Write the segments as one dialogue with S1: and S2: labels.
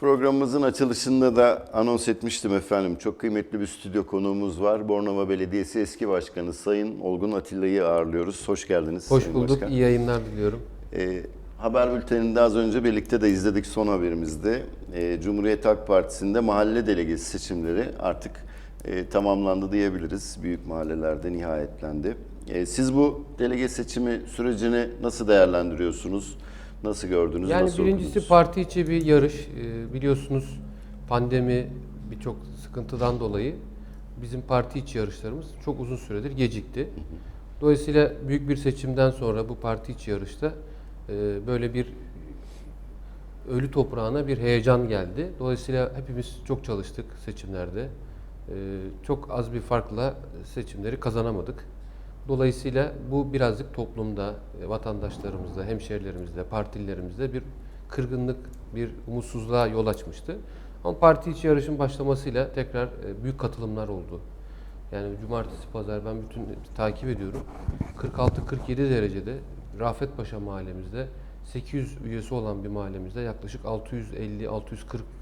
S1: Programımızın açılışında da anons etmiştim efendim. Çok kıymetli bir stüdyo konuğumuz var. Bornova Belediyesi eski başkanı Sayın Olgun Atilla'yı ağırlıyoruz. Hoş geldiniz.
S2: Hoş
S1: Sayın
S2: bulduk.
S1: Başkan.
S2: İyi yayınlar diliyorum.
S1: Ee, haber bülteninde az önce birlikte de izledik son haberimizde. Ee, Cumhuriyet Halk Partisi'nde mahalle delegesi seçimleri artık e, tamamlandı diyebiliriz. Büyük mahallelerde nihayetlendi. Ee, siz bu delege seçimi sürecini nasıl değerlendiriyorsunuz? Nasıl gördünüz?
S2: Yani
S1: nasıl
S2: birincisi
S1: okudunuz?
S2: parti içi bir yarış. Ee, biliyorsunuz pandemi birçok sıkıntıdan dolayı bizim parti içi yarışlarımız çok uzun süredir gecikti. Dolayısıyla büyük bir seçimden sonra bu parti içi yarışta e, böyle bir ölü toprağına bir heyecan geldi. Dolayısıyla hepimiz çok çalıştık seçimlerde. Ee, çok az bir farkla seçimleri kazanamadık. Dolayısıyla bu birazcık toplumda, e, vatandaşlarımızda, hemşehrilerimizde, partililerimizde bir kırgınlık, bir umutsuzluğa yol açmıştı. Ama parti içi yarışın başlamasıyla tekrar e, büyük katılımlar oldu. Yani cumartesi, pazar ben bütün takip ediyorum. 46-47 derecede Rafetpaşa mahallemizde 800 üyesi olan bir mahallemizde yaklaşık 650-640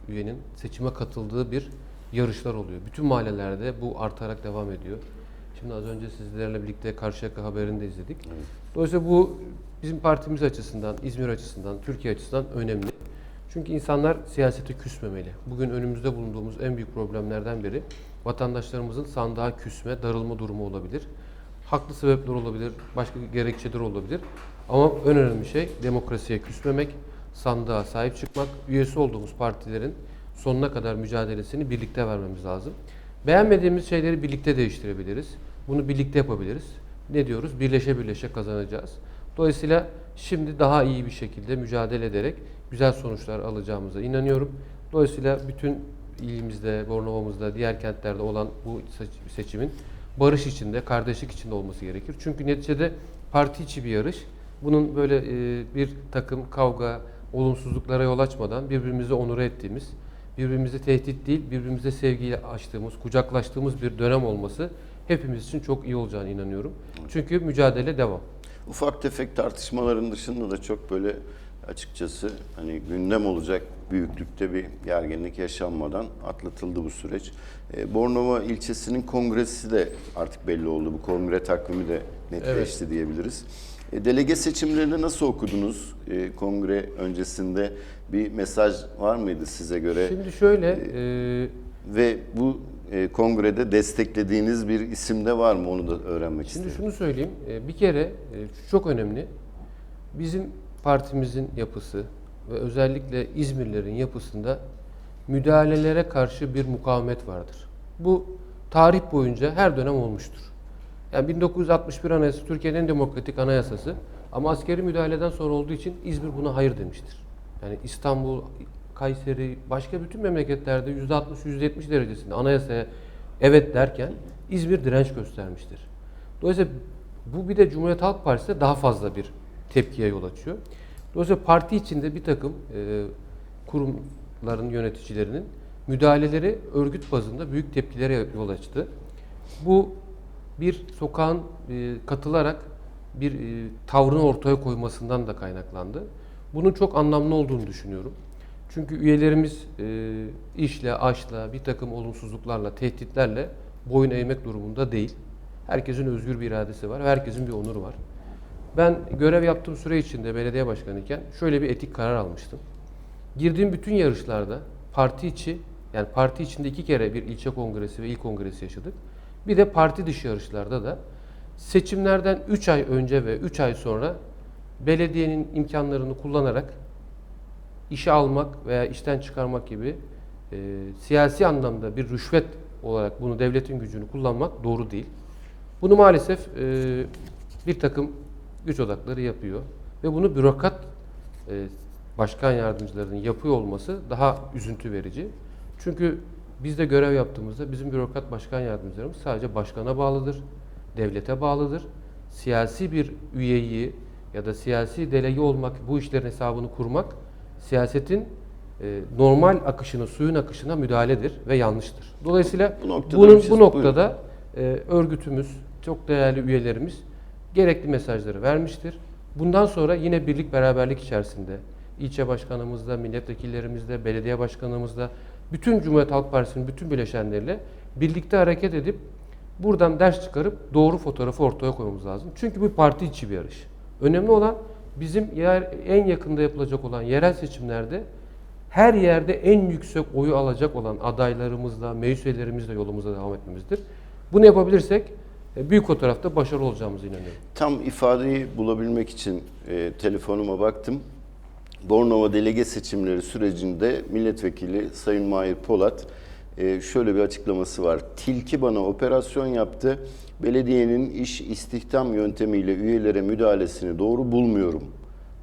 S2: üyenin seçime katıldığı bir yarışlar oluyor. Bütün mahallelerde bu artarak devam ediyor. Şimdi az önce sizlerle birlikte Karşıyaka haberini de izledik. Dolayısıyla bu bizim partimiz açısından, İzmir açısından, Türkiye açısından önemli. Çünkü insanlar siyasete küsmemeli. Bugün önümüzde bulunduğumuz en büyük problemlerden biri vatandaşlarımızın sandığa küsme, darılma durumu olabilir. Haklı sebepler olabilir, başka gerekçeler olabilir. Ama en önemli şey demokrasiye küsmemek, sandığa sahip çıkmak, üyesi olduğumuz partilerin sonuna kadar mücadelesini birlikte vermemiz lazım. Beğenmediğimiz şeyleri birlikte değiştirebiliriz. Bunu birlikte yapabiliriz. Ne diyoruz? Birleşe birleşe kazanacağız. Dolayısıyla şimdi daha iyi bir şekilde mücadele ederek güzel sonuçlar alacağımıza inanıyorum. Dolayısıyla bütün ilimizde, Bornova'mızda, diğer kentlerde olan bu seç- seçimin barış içinde, kardeşlik içinde olması gerekir. Çünkü neticede parti içi bir yarış. Bunun böyle e, bir takım kavga, olumsuzluklara yol açmadan birbirimizi onur ettiğimiz, birbirimizi tehdit değil, birbirimize sevgiyle açtığımız, kucaklaştığımız bir dönem olması hepimiz için çok iyi olacağını inanıyorum. Çünkü mücadele devam.
S1: Ufak tefek tartışmaların dışında da çok böyle açıkçası hani gündem olacak büyüklükte bir gerginlik yaşanmadan atlatıldı bu süreç. E, Bornova ilçesinin kongresi de artık belli oldu. Bu kongre takvimi de netleşti diyebiliriz. E, delege seçimlerini nasıl okudunuz? E, kongre öncesinde bir mesaj var mıydı size göre?
S2: Şimdi şöyle, e,
S1: Ve bu e, kongrede desteklediğiniz bir isim de var mı? Onu da öğrenmek
S2: Şimdi
S1: isterim.
S2: şunu söyleyeyim. e, Bir kere e, çok önemli. Bizim partimizin yapısı ve özellikle İzmirlerin yapısında müdahalelere karşı bir mukavemet vardır. Bu tarih boyunca her dönem olmuştur. Yani 1961 Anayasası Türkiye'nin en demokratik anayasası ama askeri müdahaleden sonra olduğu için İzmir buna hayır demiştir. Yani İstanbul, Kayseri, başka bütün memleketlerde %60-%70 derecesinde anayasaya evet derken İzmir direnç göstermiştir. Dolayısıyla bu bir de Cumhuriyet Halk Partisi'de daha fazla bir tepkiye yol açıyor. Dolayısıyla parti içinde bir takım e, kurumların yöneticilerinin müdahaleleri örgüt bazında büyük tepkilere yol açtı. Bu bir sokağın e, katılarak bir e, tavrını ortaya koymasından da kaynaklandı. Bunun çok anlamlı olduğunu düşünüyorum. Çünkü üyelerimiz e, işle, aşla, bir takım olumsuzluklarla, tehditlerle boyun eğmek durumunda değil. Herkesin özgür bir iradesi var, ve herkesin bir onuru var. Ben görev yaptığım süre içinde belediye başkanıyken şöyle bir etik karar almıştım. Girdiğim bütün yarışlarda parti içi, yani parti içinde iki kere bir ilçe kongresi ve il kongresi yaşadık. Bir de parti dışı yarışlarda da seçimlerden 3 ay önce ve 3 ay sonra belediyenin imkanlarını kullanarak işe almak veya işten çıkarmak gibi e, siyasi anlamda bir rüşvet olarak bunu devletin gücünü kullanmak doğru değil. Bunu maalesef e, bir takım güç odakları yapıyor ve bunu bürokrat e, başkan yardımcılarının yapıyor olması daha üzüntü verici. Çünkü biz de görev yaptığımızda bizim bürokrat başkan yardımcılarımız sadece başkana bağlıdır, devlete bağlıdır. Siyasi bir üyeyi ya da siyasi delege olmak, bu işlerin hesabını kurmak siyasetin e, normal akışına, suyun akışına müdahaledir ve yanlıştır. Dolayısıyla
S1: Bu noktada
S2: bunun
S1: şey-
S2: bu noktada e, örgütümüz, çok değerli üyelerimiz gerekli mesajları vermiştir. Bundan sonra yine birlik beraberlik içerisinde ilçe başkanımızla, milletvekillerimizle, belediye başkanımızla, bütün Cumhuriyet Halk Partisi'nin bütün bileşenleriyle birlikte hareket edip buradan ders çıkarıp doğru fotoğrafı ortaya koymamız lazım. Çünkü bu parti içi bir yarış. Önemli olan bizim yer, en yakında yapılacak olan yerel seçimlerde her yerde en yüksek oyu alacak olan adaylarımızla, meclis üyelerimizle yolumuza devam etmemizdir. Bunu yapabilirsek e, büyük fotoğrafta başarılı olacağımıza inanıyorum.
S1: Tam ifadeyi bulabilmek için e, telefonuma baktım. Bornova delege seçimleri sürecinde milletvekili Sayın Mahir Polat e, şöyle bir açıklaması var. Tilki bana operasyon yaptı. Belediyenin iş istihdam yöntemiyle üyelere müdahalesini doğru bulmuyorum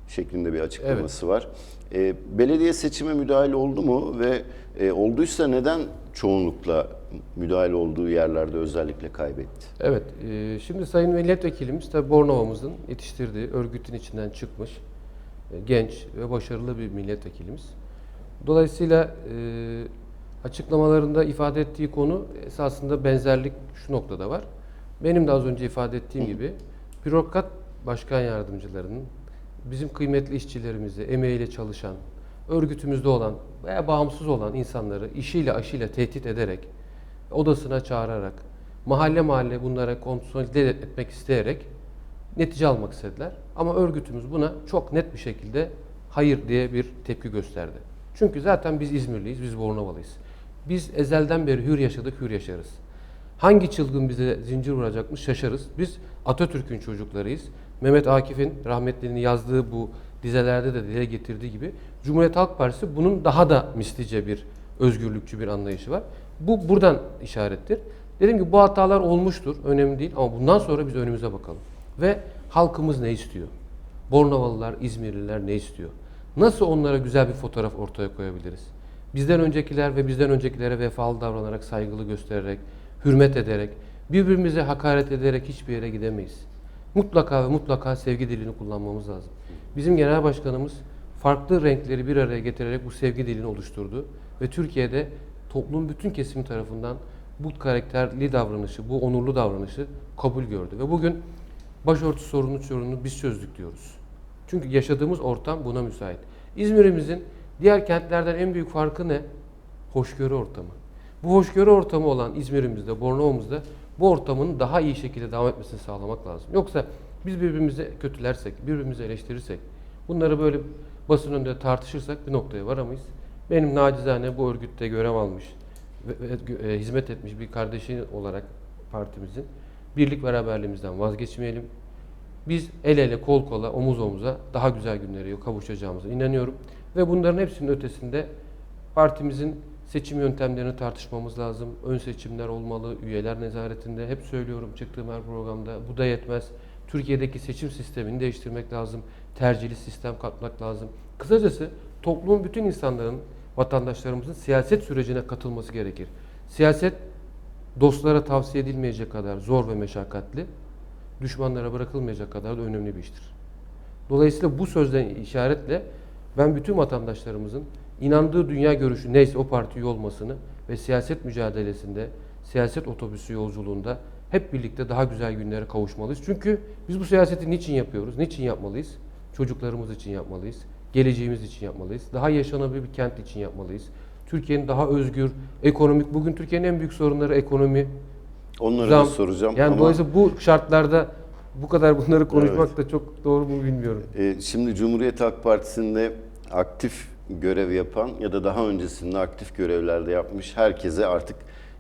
S1: şeklinde bir açıklaması var. E, belediye seçime müdahale oldu mu ve e, olduysa neden çoğunlukla müdahale olduğu yerlerde özellikle kaybetti?
S2: Evet, e, şimdi Sayın Milletvekilimiz tabi Bornova'mızın yetiştirdiği örgütün içinden çıkmış e, genç ve başarılı bir milletvekilimiz. Dolayısıyla e, açıklamalarında ifade ettiği konu esasında benzerlik şu noktada var. Benim de az önce ifade ettiğim gibi bürokrat başkan yardımcılarının bizim kıymetli işçilerimizi, emeğiyle çalışan, örgütümüzde olan veya bağımsız olan insanları işiyle aşıyla tehdit ederek, odasına çağırarak, mahalle mahalle bunlara konsolide etmek isteyerek netice almak istediler. Ama örgütümüz buna çok net bir şekilde hayır diye bir tepki gösterdi. Çünkü zaten biz İzmirliyiz, biz Bornovalıyız. Biz ezelden beri hür yaşadık, hür yaşarız. Hangi çılgın bize zincir vuracakmış şaşarız. Biz Atatürk'ün çocuklarıyız. Mehmet Akif'in rahmetlinin yazdığı bu dizelerde de dile getirdiği gibi Cumhuriyet Halk Partisi bunun daha da mislice bir özgürlükçü bir anlayışı var. Bu buradan işarettir. Dedim ki bu hatalar olmuştur, önemli değil ama bundan sonra biz önümüze bakalım. Ve halkımız ne istiyor? Bornovalılar, İzmirliler ne istiyor? Nasıl onlara güzel bir fotoğraf ortaya koyabiliriz? Bizden öncekiler ve bizden öncekilere vefalı davranarak, saygılı göstererek, hürmet ederek, birbirimize hakaret ederek hiçbir yere gidemeyiz. Mutlaka ve mutlaka sevgi dilini kullanmamız lazım. Bizim genel başkanımız farklı renkleri bir araya getirerek bu sevgi dilini oluşturdu ve Türkiye'de toplumun bütün kesimi tarafından bu karakterli davranışı, bu onurlu davranışı kabul gördü ve bugün başörtü sorunu sorununu biz çözdük diyoruz. Çünkü yaşadığımız ortam buna müsait. İzmir'imizin diğer kentlerden en büyük farkı ne? Hoşgörü ortamı. Bu hoşgörü ortamı olan İzmir'imizde, Bornova'mızda bu ortamın daha iyi şekilde devam etmesini sağlamak lazım. Yoksa biz birbirimizi kötülersek, birbirimizi eleştirirsek, bunları böyle basın önünde tartışırsak bir noktaya varamayız. Benim nacizane bu örgütte görev almış ve, e, hizmet etmiş bir kardeşi olarak partimizin birlik beraberliğimizden vazgeçmeyelim. Biz el ele, kol kola, omuz omuza daha güzel günlere kavuşacağımıza inanıyorum. Ve bunların hepsinin ötesinde partimizin seçim yöntemlerini tartışmamız lazım. Ön seçimler olmalı, üyeler nezaretinde. Hep söylüyorum çıktığım her programda. Bu da yetmez. Türkiye'deki seçim sistemini değiştirmek lazım. Tercihli sistem katmak lazım. Kısacası toplumun bütün insanların, vatandaşlarımızın siyaset sürecine katılması gerekir. Siyaset dostlara tavsiye edilmeyecek kadar zor ve meşakkatli, düşmanlara bırakılmayacak kadar da önemli bir iştir. Dolayısıyla bu sözden işaretle ben bütün vatandaşlarımızın inandığı dünya görüşü neyse o partiyi olmasını ve siyaset mücadelesinde, siyaset otobüsü yolculuğunda hep birlikte daha güzel günlere kavuşmalıyız. Çünkü biz bu siyaseti niçin yapıyoruz? Niçin yapmalıyız? Çocuklarımız için yapmalıyız. Geleceğimiz için yapmalıyız. Daha yaşanabilir bir kent için yapmalıyız. Türkiye'nin daha özgür, ekonomik, bugün Türkiye'nin en büyük sorunları ekonomi,
S1: Onları
S2: zam.
S1: da soracağım
S2: Yani
S1: ama
S2: dolayısıyla bu şartlarda bu kadar bunları konuşmak da çok doğru mu bilmiyorum.
S1: e, şimdi Cumhuriyet Halk Partisi'nde aktif görev yapan ya da daha öncesinde aktif görevlerde yapmış herkese artık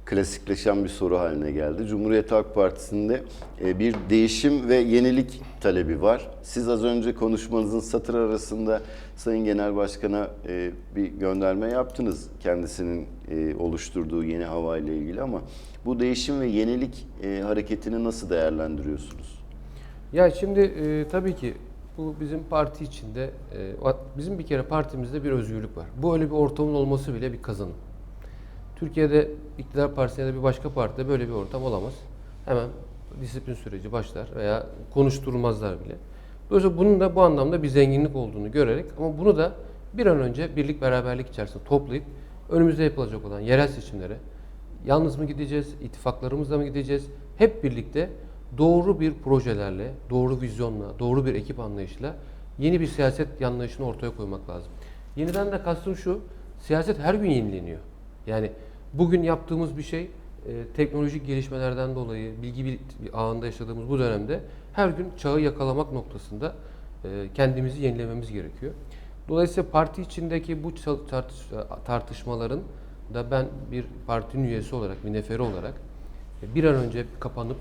S1: klasikleşen bir soru haline geldi. Cumhuriyet Halk Partisi'nde e, bir değişim ve yenilik talebi var. Siz az önce konuşmanızın satır arasında Sayın Genel Başkan'a e, bir gönderme yaptınız kendisinin e, oluşturduğu yeni hava ile ilgili ama bu değişim ve yenilik hareketini nasıl değerlendiriyorsunuz?
S2: Ya şimdi e, tabii ki bu bizim parti içinde, e, bizim bir kere partimizde bir özgürlük var. Bu öyle bir ortamın olması bile bir kazanım. Türkiye'de iktidar partisinde ya da bir başka partide böyle bir ortam olamaz. Hemen disiplin süreci başlar veya konuşturulmazlar bile. Dolayısıyla bunun da bu anlamda bir zenginlik olduğunu görerek ama bunu da bir an önce birlik beraberlik içerisinde toplayıp önümüzde yapılacak olan yerel seçimlere yalnız mı gideceğiz, ittifaklarımızla mı gideceğiz? Hep birlikte doğru bir projelerle, doğru vizyonla, doğru bir ekip anlayışla yeni bir siyaset anlayışını ortaya koymak lazım. Yeniden de kastım şu, siyaset her gün yenileniyor. Yani bugün yaptığımız bir şey e, teknolojik gelişmelerden dolayı bilgi ağında yaşadığımız bu dönemde her gün çağı yakalamak noktasında e, kendimizi yenilememiz gerekiyor. Dolayısıyla parti içindeki bu tartış- tartışmaların da ben bir partinin üyesi olarak, bir neferi olarak e, bir an önce kapanıp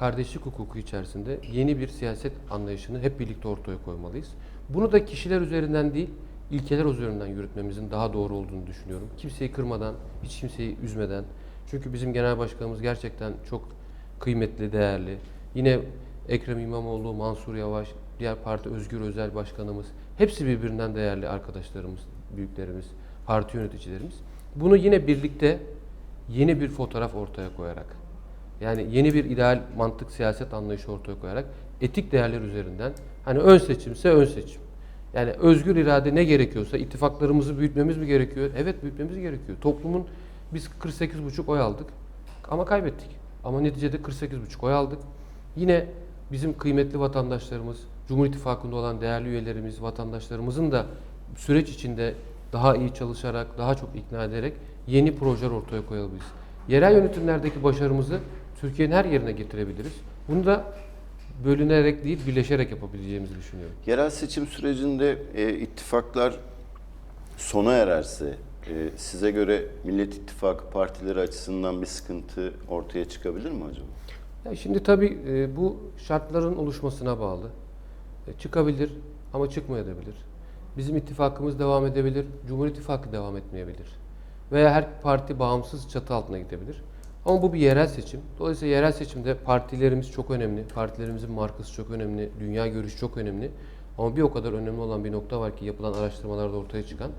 S2: kardeşlik hukuku içerisinde yeni bir siyaset anlayışını hep birlikte ortaya koymalıyız. Bunu da kişiler üzerinden değil, ilkeler üzerinden yürütmemizin daha doğru olduğunu düşünüyorum. Kimseyi kırmadan, hiç kimseyi üzmeden. Çünkü bizim genel başkanımız gerçekten çok kıymetli, değerli. Yine Ekrem İmamoğlu, Mansur Yavaş, diğer parti Özgür Özel Başkanımız hepsi birbirinden değerli arkadaşlarımız, büyüklerimiz, parti yöneticilerimiz. Bunu yine birlikte yeni bir fotoğraf ortaya koyarak yani yeni bir ideal mantık siyaset anlayışı ortaya koyarak etik değerler üzerinden hani ön seçimse ön seçim. Yani özgür irade ne gerekiyorsa ittifaklarımızı büyütmemiz mi gerekiyor? Evet büyütmemiz gerekiyor. Toplumun biz 48,5 oy aldık ama kaybettik. Ama neticede 48,5 oy aldık. Yine bizim kıymetli vatandaşlarımız, Cumhur İttifakı'nda olan değerli üyelerimiz, vatandaşlarımızın da süreç içinde daha iyi çalışarak, daha çok ikna ederek yeni projeler ortaya koyabiliriz. Yerel yönetimlerdeki başarımızı Türkiye'nin her yerine getirebiliriz. Bunu da bölünerek değil, birleşerek yapabileceğimizi düşünüyorum.
S1: Yerel seçim sürecinde e, ittifaklar sona ererse e, size göre Millet İttifakı partileri açısından bir sıkıntı ortaya çıkabilir mi acaba?
S2: Ya şimdi tabii e, bu şartların oluşmasına bağlı. E, çıkabilir ama çıkmayabilir. Bizim ittifakımız devam edebilir, Cumhur İttifakı devam etmeyebilir. Veya her parti bağımsız çatı altına gidebilir. Ama bu bir yerel seçim. Dolayısıyla yerel seçimde partilerimiz çok önemli. Partilerimizin markası çok önemli. Dünya görüşü çok önemli. Ama bir o kadar önemli olan bir nokta var ki yapılan araştırmalarda ortaya çıkan.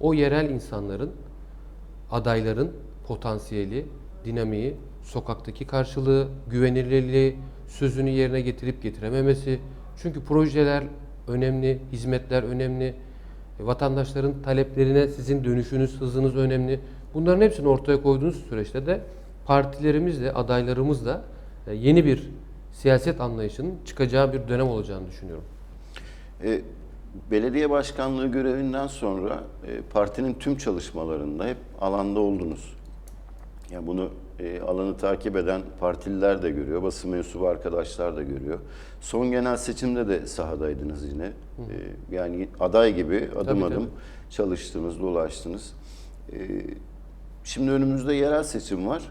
S2: O yerel insanların adayların potansiyeli, dinamiği, sokaktaki karşılığı, güvenilirliği, sözünü yerine getirip getirememesi. Çünkü projeler önemli, hizmetler önemli. E, Vatandaşların taleplerine sizin dönüşünüz, hızınız önemli. Bunların hepsini ortaya koyduğunuz süreçte de partilerimizle, adaylarımızla e, yeni bir siyaset anlayışının çıkacağı bir dönem olacağını düşünüyorum.
S1: E, belediye başkanlığı görevinden sonra e, partinin tüm çalışmalarında hep alanda oldunuz. Yani bunu e, alanı takip eden partililer de görüyor, basın mensubu arkadaşlar da görüyor. Son genel seçimde de sahadaydınız yine. E, yani aday gibi adım
S2: Tabii,
S1: adım
S2: tabii.
S1: çalıştınız, dolaştınız. E, şimdi önümüzde yerel seçim var.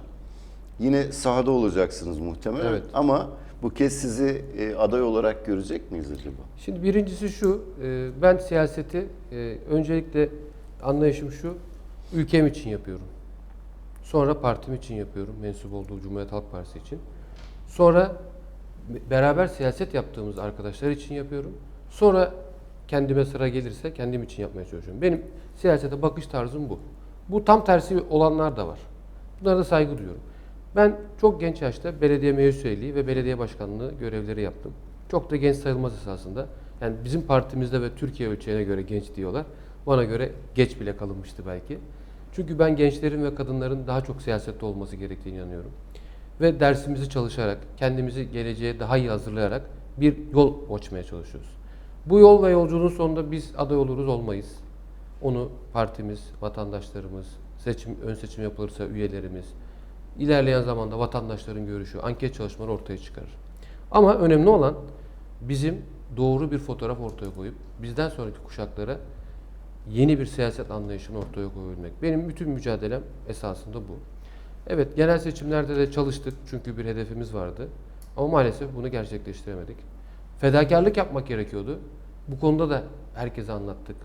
S1: Yine sahada olacaksınız muhtemelen.
S2: Evet.
S1: Ama bu kez sizi e, aday olarak görecek miyiz acaba?
S2: Şimdi birincisi şu, e, ben siyaseti e, öncelikle anlayışım şu, ülkem için yapıyorum. Sonra partim için yapıyorum, mensup olduğu Cumhuriyet Halk Partisi için. Sonra beraber siyaset yaptığımız arkadaşlar için yapıyorum. Sonra kendime sıra gelirse kendim için yapmaya çalışıyorum. Benim siyasete bakış tarzım bu. Bu tam tersi olanlar da var. Bunlara da saygı duyuyorum. Ben çok genç yaşta belediye meclis üyeliği ve belediye başkanlığı görevleri yaptım. Çok da genç sayılmaz esasında. Yani bizim partimizde ve Türkiye ölçeğine göre genç diyorlar. Bana göre geç bile kalınmıştı belki. Çünkü ben gençlerin ve kadınların daha çok siyasette olması gerektiğini inanıyorum. Ve dersimizi çalışarak, kendimizi geleceğe daha iyi hazırlayarak bir yol açmaya çalışıyoruz. Bu yol ve yolculuğun sonunda biz aday oluruz olmayız. Onu partimiz, vatandaşlarımız, seçim ön seçim yapılırsa üyelerimiz, ilerleyen zamanda vatandaşların görüşü, anket çalışmaları ortaya çıkarır. Ama önemli olan bizim doğru bir fotoğraf ortaya koyup bizden sonraki kuşaklara yeni bir siyaset anlayışını ortaya koyabilmek. Benim bütün mücadelem esasında bu. Evet genel seçimlerde de çalıştık çünkü bir hedefimiz vardı. Ama maalesef bunu gerçekleştiremedik. Fedakarlık yapmak gerekiyordu. Bu konuda da herkese anlattık.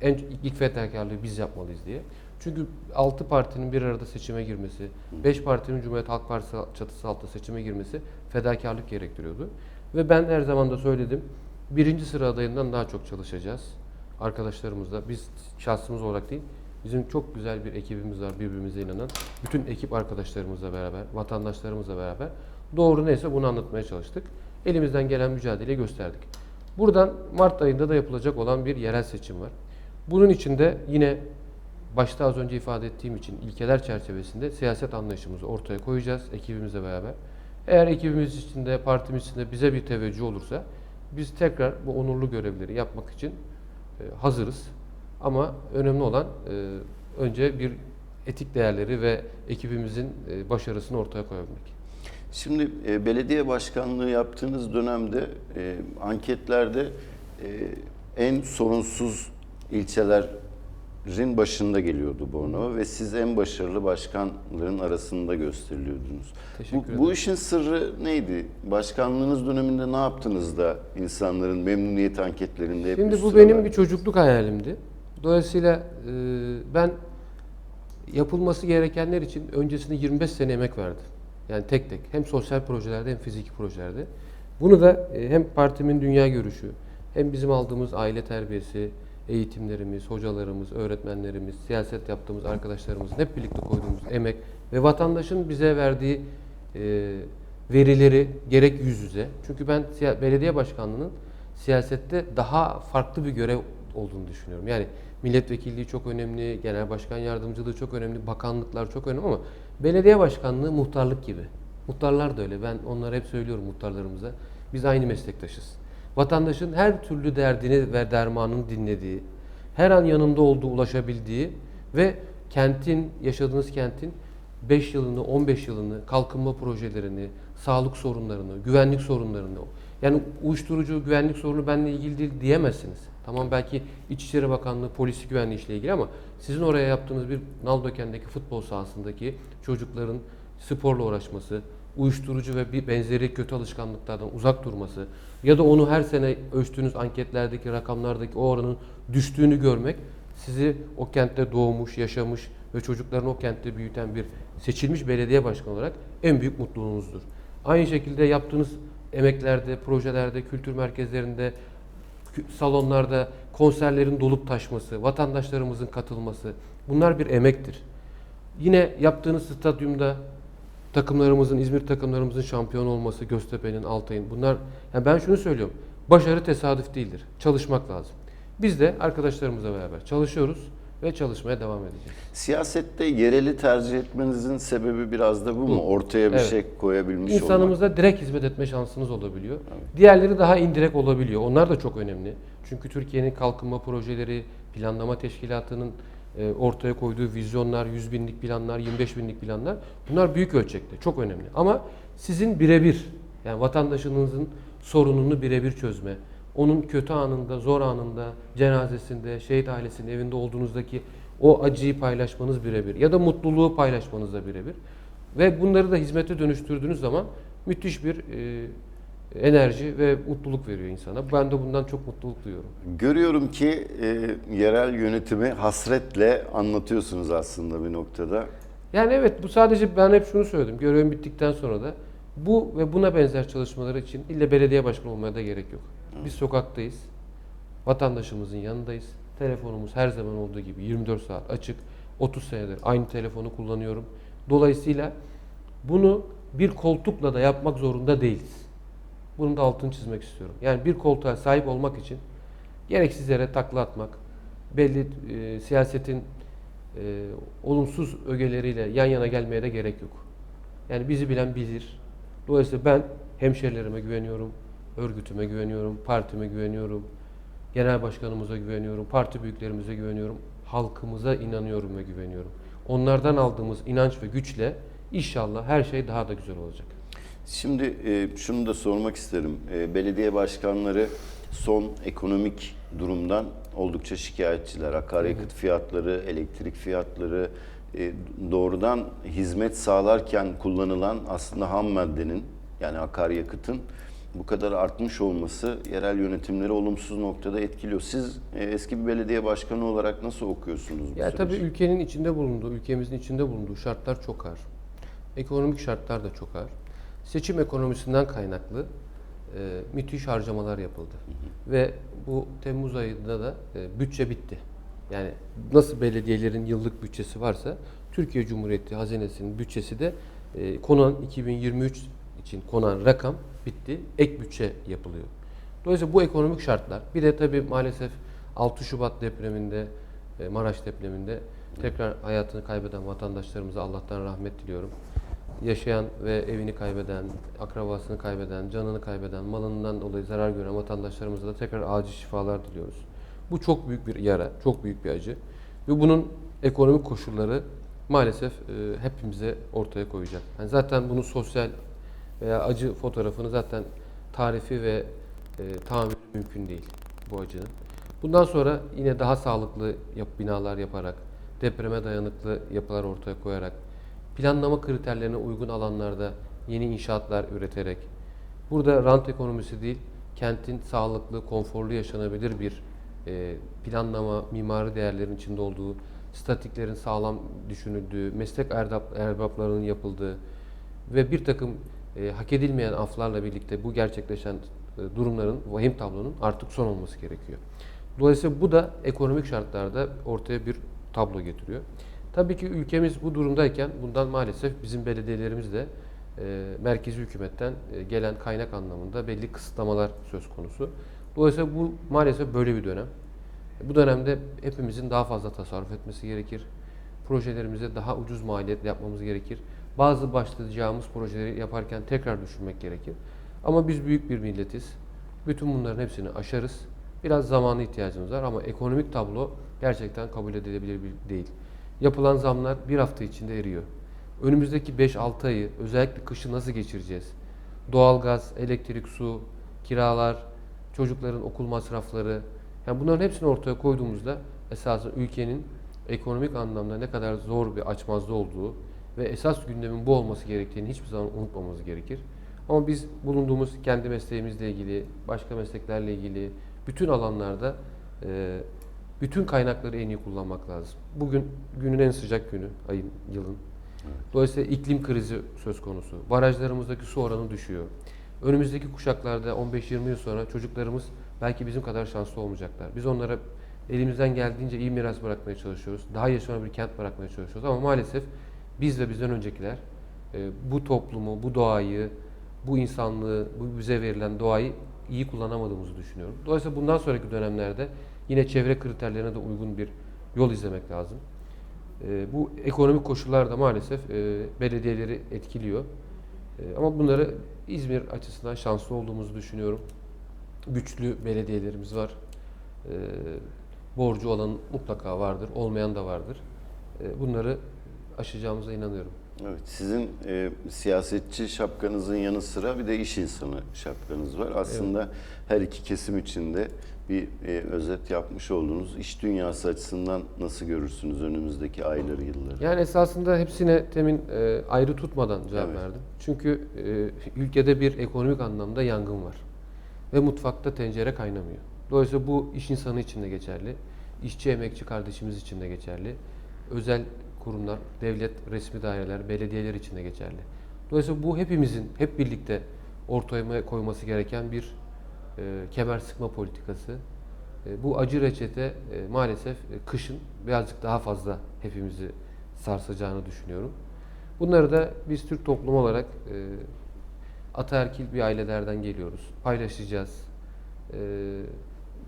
S2: En ilk fedakarlığı biz yapmalıyız diye. Çünkü 6 partinin bir arada seçime girmesi, 5 partinin Cumhuriyet Halk Partisi çatısı altında seçime girmesi fedakarlık gerektiriyordu. Ve ben her zaman da söyledim. Birinci sıra adayından daha çok çalışacağız. Arkadaşlarımızla, biz şahsımız olarak değil, bizim çok güzel bir ekibimiz var birbirimize inanan. Bütün ekip arkadaşlarımızla beraber, vatandaşlarımızla beraber doğru neyse bunu anlatmaya çalıştık. Elimizden gelen mücadeleyi gösterdik. Buradan Mart ayında da yapılacak olan bir yerel seçim var. Bunun için de yine başta az önce ifade ettiğim için ilkeler çerçevesinde siyaset anlayışımızı ortaya koyacağız ekibimizle beraber. Eğer ekibimiz içinde, partimiz içinde bize bir teveccüh olursa Biz tekrar bu onurlu görevleri yapmak için e, hazırız. Ama önemli olan e, önce bir etik değerleri ve ekibimizin e, başarısını ortaya koyabilmek.
S1: Şimdi e, belediye başkanlığı yaptığınız dönemde e, anketlerde e, en sorunsuz ilçelerin başında geliyordu Bornova ve siz en başarılı başkanların arasında gösteriliyordunuz.
S2: Teşekkür
S1: bu,
S2: ederim.
S1: bu işin sırrı neydi? Başkanlığınız döneminde ne yaptınız da insanların memnuniyet anketlerinde hep
S2: Şimdi bu benim bir çocukluk hayalimdi. Dolayısıyla e, ben yapılması gerekenler için öncesinde 25 sene emek verdim. Yani tek tek hem sosyal projelerde hem fiziki projelerde. Bunu da e, hem partimin dünya görüşü hem bizim aldığımız aile terbiyesi, eğitimlerimiz, hocalarımız, öğretmenlerimiz, siyaset yaptığımız arkadaşlarımızın hep birlikte koyduğumuz emek ve vatandaşın bize verdiği e, verileri gerek yüz yüze. Çünkü ben belediye başkanlığının siyasette daha farklı bir görev olduğunu düşünüyorum. Yani milletvekilliği çok önemli, genel başkan yardımcılığı çok önemli, bakanlıklar çok önemli ama belediye başkanlığı muhtarlık gibi. Muhtarlar da öyle. Ben onlara hep söylüyorum muhtarlarımıza. Biz aynı meslektaşız. Vatandaşın her türlü derdini ve dermanını dinlediği, her an yanında olduğu, ulaşabildiği ve kentin, yaşadığınız kentin 5 yılını, 15 yılını, kalkınma projelerini, sağlık sorunlarını, güvenlik sorunlarını, yani uyuşturucu güvenlik sorunu benimle ilgili değil diyemezsiniz. Tamam belki İçişleri Bakanlığı polisi güvenliği işle ilgili ama sizin oraya yaptığınız bir Naldoken'deki futbol sahasındaki çocukların sporla uğraşması, uyuşturucu ve bir benzeri kötü alışkanlıklardan uzak durması ya da onu her sene ölçtüğünüz anketlerdeki rakamlardaki o oranın düştüğünü görmek sizi o kentte doğmuş, yaşamış ve çocuklarını o kentte büyüten bir seçilmiş belediye başkanı olarak en büyük mutluluğunuzdur. Aynı şekilde yaptığınız emeklerde, projelerde, kültür merkezlerinde, salonlarda konserlerin dolup taşması, vatandaşlarımızın katılması bunlar bir emektir. Yine yaptığınız stadyumda takımlarımızın, İzmir takımlarımızın şampiyon olması, Göztepe'nin, Altay'ın bunlar yani ben şunu söylüyorum. Başarı tesadüf değildir. Çalışmak lazım. Biz de arkadaşlarımızla beraber çalışıyoruz ve çalışmaya devam edeceğiz.
S1: Siyasette yereli tercih etmenizin sebebi biraz da bu mu? Ortaya bir
S2: Evet.
S1: şey koyabilmiş olmak.
S2: İnsanımıza direkt hizmet etme şansınız olabiliyor. Diğerleri daha indirekt olabiliyor. Onlar da çok önemli. Çünkü Türkiye'nin kalkınma projeleri, planlama teşkilatının ortaya koyduğu vizyonlar, 100 binlik planlar, 25 binlik planlar bunlar büyük ölçekte, çok önemli. Ama sizin birebir, yani vatandaşınızın sorununu birebir çözme, onun kötü anında, zor anında, cenazesinde, şehit ailesinin evinde olduğunuzdaki o acıyı paylaşmanız birebir ya da mutluluğu paylaşmanız da birebir. Ve bunları da hizmete dönüştürdüğünüz zaman müthiş bir e, enerji ve mutluluk veriyor insana. Ben de bundan çok mutluluk duyuyorum.
S1: Görüyorum ki e, yerel yönetimi hasretle anlatıyorsunuz aslında bir noktada.
S2: Yani evet bu sadece ben hep şunu söyledim. Görevim bittikten sonra da bu ve buna benzer çalışmalar için ille belediye başkanı olmaya da gerek yok. Biz sokaktayız. Vatandaşımızın yanındayız. Telefonumuz her zaman olduğu gibi 24 saat açık. 30 senedir aynı telefonu kullanıyorum. Dolayısıyla bunu bir koltukla da yapmak zorunda değiliz. Bunun da altını çizmek istiyorum. Yani bir koltuğa sahip olmak için gereksiz yere takla atmak, belli e, siyasetin e, olumsuz ögeleriyle yan yana gelmeye de gerek yok. Yani bizi bilen bilir. Dolayısıyla ben hemşerilerime güveniyorum, örgütüme güveniyorum, partime güveniyorum, genel başkanımıza güveniyorum, parti büyüklerimize güveniyorum, halkımıza inanıyorum ve güveniyorum. Onlardan aldığımız inanç ve güçle inşallah her şey daha da güzel olacak.
S1: Şimdi e, şunu da sormak isterim. E, belediye başkanları son ekonomik durumdan oldukça şikayetçiler. Akaryakıt fiyatları, elektrik fiyatları, e, doğrudan hizmet sağlarken kullanılan aslında ham maddenin yani akaryakıtın bu kadar artmış olması yerel yönetimleri olumsuz noktada etkiliyor. Siz e, eski bir belediye başkanı olarak nasıl okuyorsunuz bu
S2: Ya
S1: süreci?
S2: tabii ülkenin içinde bulunduğu, ülkemizin içinde bulunduğu şartlar çok ağır. Ekonomik şartlar da çok ağır. Seçim ekonomisinden kaynaklı e, müthiş harcamalar yapıldı. Ve bu Temmuz ayında da e, bütçe bitti. Yani nasıl belediyelerin yıllık bütçesi varsa Türkiye Cumhuriyeti hazinesinin bütçesi de e, konan 2023 için konan rakam bitti. Ek bütçe yapılıyor. Dolayısıyla bu ekonomik şartlar bir de tabii maalesef 6 Şubat depreminde e, Maraş depreminde tekrar hayatını kaybeden vatandaşlarımıza Allah'tan rahmet diliyorum. Yaşayan ve evini kaybeden, akrabasını kaybeden, canını kaybeden, malından dolayı zarar gören vatandaşlarımıza da tekrar acil şifalar diliyoruz. Bu çok büyük bir yara, çok büyük bir acı. Ve bunun ekonomik koşulları maalesef e, hepimize ortaya koyacak. Yani zaten bunun sosyal veya acı fotoğrafını zaten tarifi ve e, tahammülü mümkün değil bu acının. Bundan sonra yine daha sağlıklı yap, binalar yaparak, depreme dayanıklı yapılar ortaya koyarak, planlama kriterlerine uygun alanlarda yeni inşaatlar üreterek, burada rant ekonomisi değil, kentin sağlıklı, konforlu yaşanabilir bir e, planlama, mimari değerlerin içinde olduğu, statiklerin sağlam düşünüldüğü, meslek erbaplarının yapıldığı ve bir takım e, hak edilmeyen aflarla birlikte bu gerçekleşen e, durumların, vahim tablonun artık son olması gerekiyor. Dolayısıyla bu da ekonomik şartlarda ortaya bir tablo getiriyor. Tabii ki ülkemiz bu durumdayken bundan maalesef bizim belediyelerimiz de e, merkezi hükümetten e, gelen kaynak anlamında belli kısıtlamalar söz konusu. Dolayısıyla bu maalesef böyle bir dönem. Bu dönemde hepimizin daha fazla tasarruf etmesi gerekir. Projelerimize daha ucuz maliyetle yapmamız gerekir. Bazı başlayacağımız projeleri yaparken tekrar düşünmek gerekir. Ama biz büyük bir milletiz. Bütün bunların hepsini aşarız. Biraz zamana ihtiyacımız var ama ekonomik tablo gerçekten kabul edilebilir değil. Yapılan zamlar bir hafta içinde eriyor. Önümüzdeki 5-6 ayı özellikle kışı nasıl geçireceğiz? Doğalgaz, elektrik, su, kiralar, çocukların okul masrafları. Yani bunların hepsini ortaya koyduğumuzda esasında ülkenin ekonomik anlamda ne kadar zor bir açmazda olduğu ve esas gündemin bu olması gerektiğini hiçbir zaman unutmamamız gerekir. Ama biz bulunduğumuz kendi mesleğimizle ilgili, başka mesleklerle ilgili bütün alanlarda bütün kaynakları en iyi kullanmak lazım. Bugün günün en sıcak günü, ayın, yılın. Dolayısıyla iklim krizi söz konusu. Barajlarımızdaki su oranı düşüyor. Önümüzdeki kuşaklarda 15-20 yıl sonra çocuklarımız belki bizim kadar şanslı olmayacaklar. Biz onlara elimizden geldiğince iyi miras bırakmaya çalışıyoruz. Daha yaşanabilir bir kent bırakmaya çalışıyoruz. Ama maalesef biz ve bizden öncekiler e, bu toplumu, bu doğayı, bu insanlığı, bu bize verilen doğayı iyi kullanamadığımızı düşünüyorum. Dolayısıyla bundan sonraki dönemlerde yine çevre kriterlerine de uygun bir yol izlemek lazım. E, bu ekonomik koşullar da maalesef e, belediyeleri etkiliyor. E, ama bunları İzmir açısından şanslı olduğumuzu düşünüyorum. Güçlü belediyelerimiz var. E, borcu olan mutlaka vardır, olmayan da vardır. E, bunları aşacağımıza inanıyorum.
S1: Evet, sizin e, siyasetçi şapkanızın yanı sıra bir de iş insanı şapkanız var. Aslında her iki kesim içinde bir e, özet yapmış olduğunuz iş dünyası açısından nasıl görürsünüz önümüzdeki ayları, yılları?
S2: Yani esasında hepsine temin e, ayrı tutmadan cevap
S1: Evet.
S2: verdim. Çünkü e, ülkede bir ekonomik anlamda yangın var. Ve mutfakta tencere kaynamıyor. Dolayısıyla bu iş insanı için de geçerli. işçi emekçi kardeşimiz için de geçerli. Özel kurumlar, devlet, resmi daireler, belediyeler için de geçerli. Dolayısıyla bu hepimizin hep birlikte ortaya koyması gereken bir e, kemer sıkma politikası. E, bu acı reçete e, maalesef e, kışın birazcık daha fazla hepimizi sarsacağını düşünüyorum. Bunları da biz Türk toplumu olarak e, ataerkil bir ailelerden geliyoruz. Paylaşacağız. E,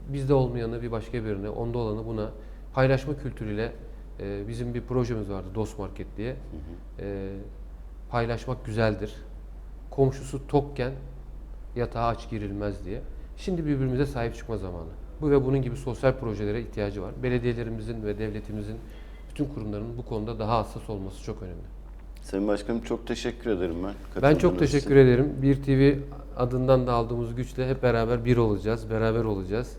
S2: bizde olmayanı bir başka birine, onda olanı buna paylaşma kültürüyle e, bizim bir projemiz vardı Dost Market diye. E, paylaşmak güzeldir. Komşusu tokken yatağa aç girilmez diye. Şimdi birbirimize sahip çıkma zamanı. Bu ve bunun gibi sosyal projelere ihtiyacı var. Belediyelerimizin ve devletimizin bütün kurumlarının bu konuda daha hassas olması çok önemli.
S1: Sayın Başkanım çok teşekkür ederim ben.
S2: Ben çok teşekkür
S1: için.
S2: ederim. Bir TV adından da aldığımız güçle hep beraber bir olacağız, beraber olacağız.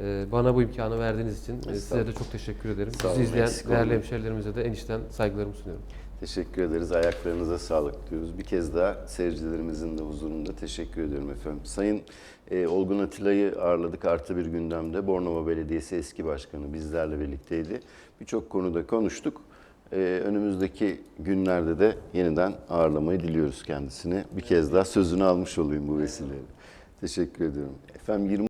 S2: Ee, Bana bu imkanı verdiğiniz için e, size de çok teşekkür ederim.
S1: Sağ
S2: Bizi
S1: olun,
S2: izleyen değerli hemşerilerimize de enişten saygılarımı sunuyorum.
S1: Teşekkür ederiz. Ayaklarınıza sağlık diyoruz. Bir kez daha seyircilerimizin de huzurunda teşekkür ediyorum efendim. Sayın e, Olgun Atilla'yı ağırladık artı bir gündemde. Bornova Belediyesi eski başkanı bizlerle birlikteydi. Birçok konuda konuştuk. E, önümüzdeki günlerde de yeniden ağırlamayı diliyoruz kendisini. Bir kez daha sözünü almış olayım bu vesileyle. Teşekkür ediyorum. Efendim 20